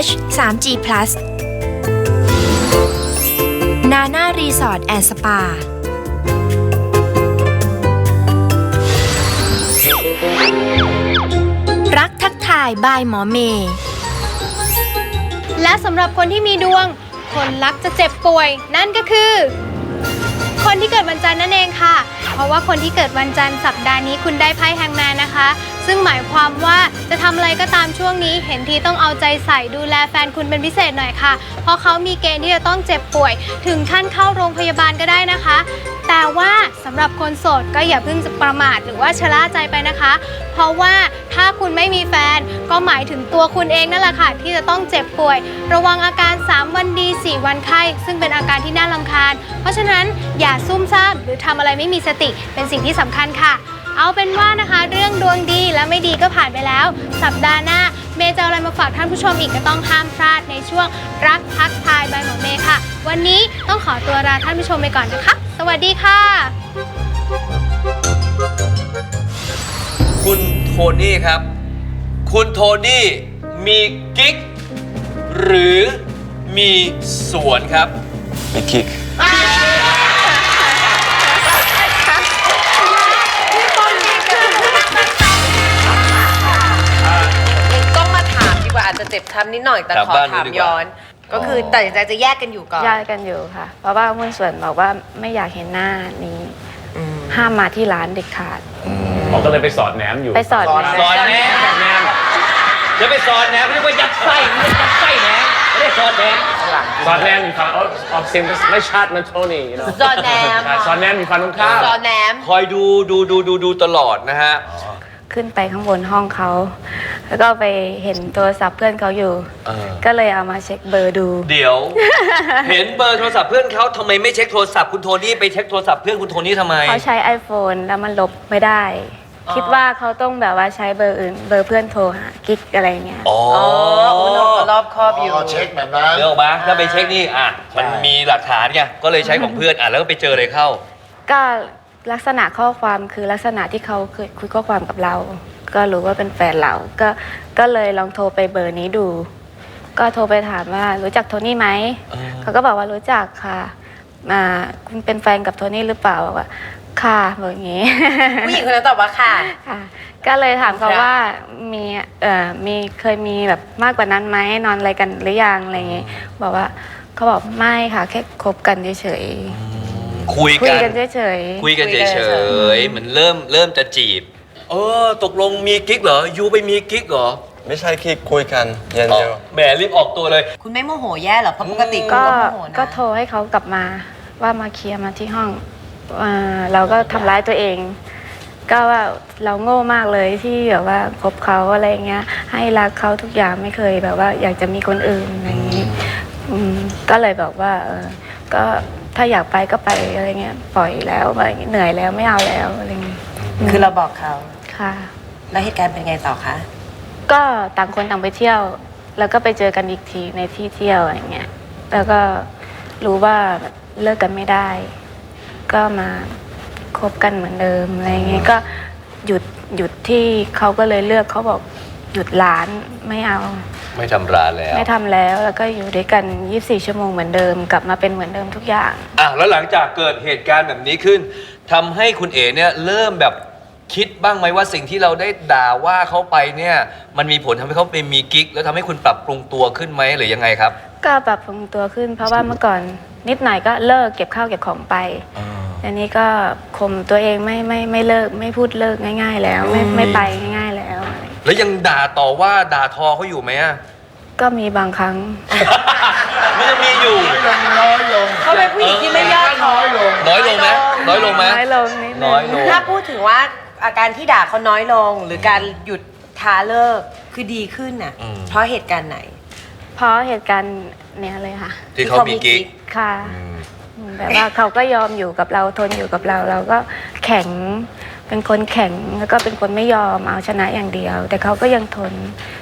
TH 3G Plus นาน่ารีสอร์ทแอนด์สปา รักทักทายบายหมอเมย์ และสำหรับคนที่มีดวง คนรักจะเจ็บป่วย นั่นก็คือ คนที่เกิดวันจันทร์นั่นเองค่ะ เพราะว่าคนที่เกิดวันจันทร์สัปดาห์นี้คุณได้ไพ่แฮงแมนนะคะ ซึ่งหมายความว่าจะทำอะไรก็ตามช่วงนี้ เห็นทีต้องเอาใจใส่ดูแลแฟนคุณเป็นพิเศษหน่อยค่ะ เพราะเขามีเกณฑ์ที่จะต้องเจ็บป่วย ถึงขั้นเข้าโรงพยาบาลก็ได้นะคะ แต่ว่าสำหรับคนโสดก็อย่าเพิ่งจะประมาทหรือว่าชะล่าใจไปนะคะ เพราะว่า ถ้าคุณไม่มีแฟน ก็หมายถึงตัวคุณเองนั่นแหละค่ะ ที่จะต้องเจ็บป่วย ระวังอาการ 3 วันดี 4 วันไข้ ซึ่งเป็นอาการที่น่ารำคาญ เพราะฉะนั้นอย่าซุ่มซ่ามหรือทำอะไรไม่มีสติเป็นสิ่งที่สำคัญค่ะ เอาเป็นว่านะคะ เรื่องดวงดีและไม่ดีก็ผ่านไปแล้ว สัปดาห์หน้า เมย์จะเอาอะไรมาฝากท่านผู้ชมอีกก็ต้องห้ามพลาดในช่วงรักทักทายใบหมอเมย์ค่ะ วันนี้ต้องขอตัวลาท่านผู้ชมไปก่อนนะคะ สวัสดีค่ะ นี่ครับ คุณโทนี่มีกิ๊ก หรือมีสวนครับ มีกิ๊กต้องมาถามดีกว่าอาจจะเจ็บช้ำนิดหน่อยแต่ถามขอบ้านถามดูดีกว่าย้อน ก็คือตัดสินใจจะแยกกันอยู่ก่อนย้ายกันอยู่ค่ะ เพราะว่าหุ้นส่วนบอกว่าไม่อยากเห็นหน้านี้อืมห้ามมาที่ร้านเด็ดขาด ผมก็เลยไปสอดแหนมอยู่ ไปสอดสอนแหนมจะไปสอนแหนมเรียกว่ายัดไส้ไม่ใช่ยัดไส้แหนมไม่ได้สอนแหนมสอดแหนมมีฟันออกออกเสียงไม่ชัดมันโทนี่ you know สอดแหนมใช่สอดแหนมมีฟันตรงข้าม สอนแหนม คอยดูดูดูดูดูตลอดนะฮะ ขึ้นไปข้างบนห้องเขา แล้วก็ไปเห็นโทรศัพท์เพื่อนเขาอยู่ เออ ก็เลยเอามาเช็คเบอร์ดู เดี๋ยว เห็นเบอร์โทรศัพท์เพื่อนเขาทำไมไม่เช็คโทรศัพท์คุณโทนี่ไปเช็คโทรศัพท์เพื่อนคุณโทนี่ทำไม เขาใช้ iPhone แล้วมันลบไม่ได้อ๋อ คิดว่าเขาต้องแบบว่าใช้เบอร์อื่น เบอร์เพื่อนโทรหากิ๊กอะไรเงี้ย อ๋ออ๋อโอ้โหรอบครอบอยู่เช็คแบบนั้น เรื่องออกมาถ้าไปเช็คนี่อะมันมีหลักฐานไงก็เลยใช้ของเพื่อนอะแล้วก็ไปเจออะไรเข้า ก็ลักษณะข้อความคือลักษณะที่เขาเคยคุยข้อความกับเรา ก็รู้ว่าเป็นแฟนเราก็ก็เลยลองโทรไปเบอร์นี้ดู ก็โทรไปถามว่ารู้จักโทนี่ไหมเออเขาก็บอกว่ารู้จักค่ะอ่าคุณเป็นแฟนกับโทนี่หรือเปล่าบอกว่า ค่ะบอกอย่างงี้ ผู้หญิงคนนั้นตอบว่าค่ะ ค่ะ ก็เลยถามเขาครับว่ามีเอ่อมีเคยมีแบบมากกว่านั้นไหมนอนอะไรกันหรือยังอะไรอย่างงี้บอกว่าเขาบอกไม่ค่ะแค่คบกันเฉยคุยๆคุยกัน กันเฉยๆคุยกันคุยกันเฉเฉยๆ เหมือนเริ่มเริ่มจะจีบ เออ ตกลงมีกิ๊กเหรอ ยูไปมีกิ๊กเหรอไม่ใช่กิ๊กคุยกันอย่างอ๋อเดียวแหมรีบออกตัวเลย คุณไม่โมโหแย่เหรอเพราะปกติคุณก็ก็โมโหนะก็โทรให้เขากลับมาว่ามาเคลียร์มาที่ห้อง อ่าเราก็ทำร้ายตัวเอง ก็ว่าเราโง่มากเลยที่แบบว่าคบเขาอะไรเงี้ย ให้รักเขาทุกอย่างไม่เคยแบบว่า อยากจะมีคนอื่นอะไรอย่างงี้อืมก็เลยบอกว่าเออก็ถ้าอยากไปก็ไปอะไรเงี้ยปล่อยแล้วอะไรเงี้ยเหนื่อยแล้วไม่เอาแล้วอะไรเงี้ยคือเราบอกเขา ค่ะ แล้วเหตุการณ์เป็นไงต่อคะ ก็ต่างคนต่างไปเที่ยว แล้วก็ไปเจอกันอีกทีในที่เที่ยวอะไรเงี้ย แล้วก็รู้ว่าแบบเลิกกันไม่ได้ ก็มาคบกันเหมือนเดิมอะไรเงี้ยก็หยุดหยุดที่เขาก็เลยเลือกเขาบอกหยุดร้านไม่เอา ไม่ทำร้านแล้วไม่ทำแล้วแล้วก็อยู่ด้วยกัน 24 ชั่วโมงเหมือนเดิม กลับมาเป็นเหมือนเดิมทุกอย่าง อะแล้วหลังจากเกิดเหตุการณ์แบบนี้ขึ้นทำให้คุณเอ๋เนี่ยเริ่มแบบคิดบ้างไหมว่าสิ่งที่เราได้ด่าว่าเขาไปเนี่ย มันมีผลทำให้เขาไปมีกิ๊ก แล้วทำให้คุณปรับปรุงตัวขึ้นไหมหรือยังไงครับ ก็ปรับปรุงตัวขึ้น เพราะว่าเมื่อก่อนนิดหน่อยก็เลิกเก็บข้าวเก็บของไปอั นนี้ก็ข่มตัวเองไม่ไม่ไม่เลิกไม่พูดเลิกง่าย ๆ แล้วไม่ไม่ไปง่าย ๆแล้ว แล้วยังด่าต่อว่าด่าทอเขาอยู่ไหมอะก็มีบางครั้ง มันยังมีอยู่น้อยลงเขาเป็นผู้หญิงที่ไม่ยอดท้อ น้อยลง น้อยลงไหมน้อยลงไหม น้อยลงนิดนึงน้อยลงถ้าพูดถึงว่าอาการที่ด่าเขาน้อยลง หรือการหยุดท้าเลิกคือดีขึ้นน่ะ อืม เพราะเหตุการณ์ไหน เพราะเหตุการณ์เนี้ยเลยค่ะ ที่เขามีกิ๊กค่ะ อืม แบบว่าเขาก็ยอมอยู่กับเราทนอยู่กับเรา เราก็แข็งเป็นคนแข็งแล้วก็เป็นคนไม่ยอมเอาชนะอย่างเดียว แต่เขาก็ยังทน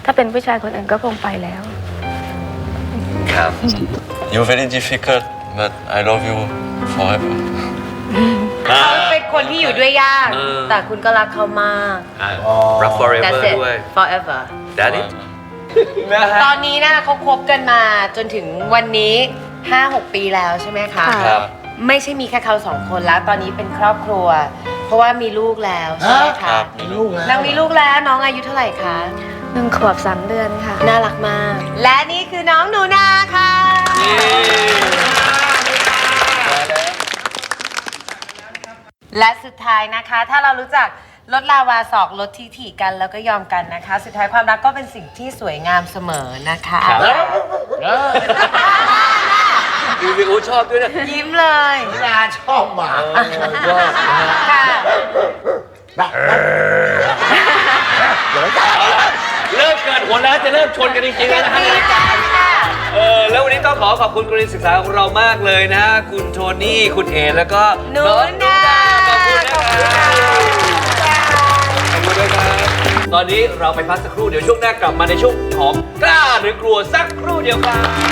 ถ้าเป็นผู้ชายคนอื่นก็คงไปแล้ว ครับ you very difficult but I love you forever เขาเป็นคนที่อยู่ด้วยยาก เออ แต่คุณก็รักเขามากอะรัก forever That's it ด้วย forever That it นะฮะตอนนี้นะเขาคบกันมาจนถึงวันนี้ 5-6 ปีแล้วใช่ไหมคะค่ะ ครับ ไม่ใช่มีแค่เขาสองคนแล้วตอนนี้เป็นครอบครัว เพราะว่ามีลูกแล้วใช่ไหมคคะรับมีลูกนางมีลูกแล้วน้องอายุเท่าไหร่คะหนึ่งขวบสามเดือนค่ะ น่ารักมาก และนี่คือน้องหนูนาค่ะ และสุดท้ายนะคะ ถ้าเรารู้จักลดลาวาศอกลดทิฐิกันแล้วก็ยอมกันนะคะ สุดท้ายความรักก็เป็นสิ่งที่สวยงามเสมอนะคะ ครับ ดูสิโอ้ชอบด้วยนะยิ้มเลยนาชอบหมาเออชอบนะฮะค่ะเริ่มเกิดผลแล้วจะเริ่มชนกันจริงๆแล้วนะฮะดีใจค่ะเออแล้ววันนี้ต้องขอขอบคุณกรณีศึกษาของเรามากเลยนะ คุณโทนี่คุณเอแล้วก็หนูองนาขอบคุณนะขอบคคุณรับค่ะขอบคุณด้วยครับตอนนี้เราไปพักสักครู่เดี๋ยวช่วงหน้ากลับมาในช่วงของกล้าหรือกลัวสักครู่เดียวครับ